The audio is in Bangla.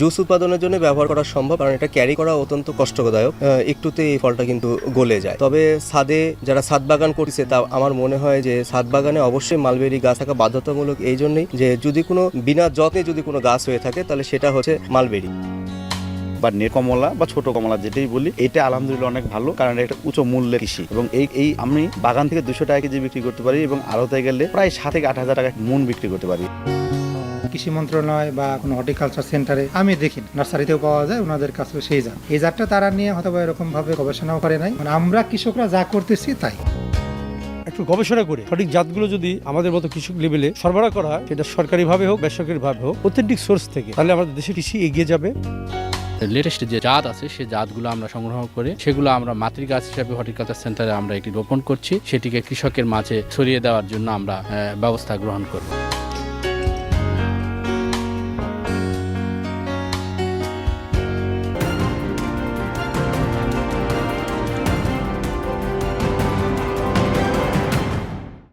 জুস উৎপাদনের জন্য ব্যবহার করা সম্ভব, কারণ এটা ক্যারি করা অত্যন্ত কষ্টদায়ক। একটুতে এই ফলটা কিন্তু গলে যায়। তবে সাদে যারা ছাদ বাগান করছে, তা আমার মনে হয় যে ছাদ বাগানে অবশ্যই মালবেরি গাছ থাকা বাধ্যতামূলক এই জন্যই যে যদি কোনো বিনা যত্নে যদি কোনো গাছ হয়ে থাকে, তাহলে সেটা হচ্ছে মালবেরি। বা নে কমলা বা ছোট কমলা যেটাই বলি, এটা আলহামদুলিল্লাহ অনেক ভালো, কারণ এটা একটা উচ্চ মূল্যের কৃষি। এবং এই এই আমি বাগান থেকে দুশো টাকা কেজি বিক্রি করতে পারি এবং আড়তে গেলে প্রায় সাত থেকে আট হাজার টাকা মন বিক্রি করতে পারি। কৃষি মন্ত্রণালয় বা কোনো হর্টিকালচার সেন্টারে আমি দেখি নার্সারিতেও পাওয়া যায় ওনাদের কাছে সেই জাত এই জাতটা তারা নিয়ে হয়তো এরকম ভাবে গবেষণাও করে নাই। মানে আমরা কৃষকরা যা করতেছি তাই। একটু গবেষণা করে। সঠিক জাতগুলো যদি আমাদের মতো কৃষক লেভেলে সরবরাহ করা হয় সেটা সরকারিভাবে হোক বেসরকারিভাবে হোক অথেন্টিক সোর্স থেকে তাহলে আমাদের দেশের কৃষি এগিয়ে যাবে। লেটেস্ট যে জাত আছে সেই জাতগুলো আমরা সংগ্রহ করে সেগুলো আমরা মাতৃগাছ হিসাবে হর্টিকালচার সেন্টারে আমরা এটি রোপণ করছি। সেটিকে কৃষকের মাঝে ছড়িয়ে দেওয়ার জন্য আমরা ব্যবস্থা গ্রহণ করব।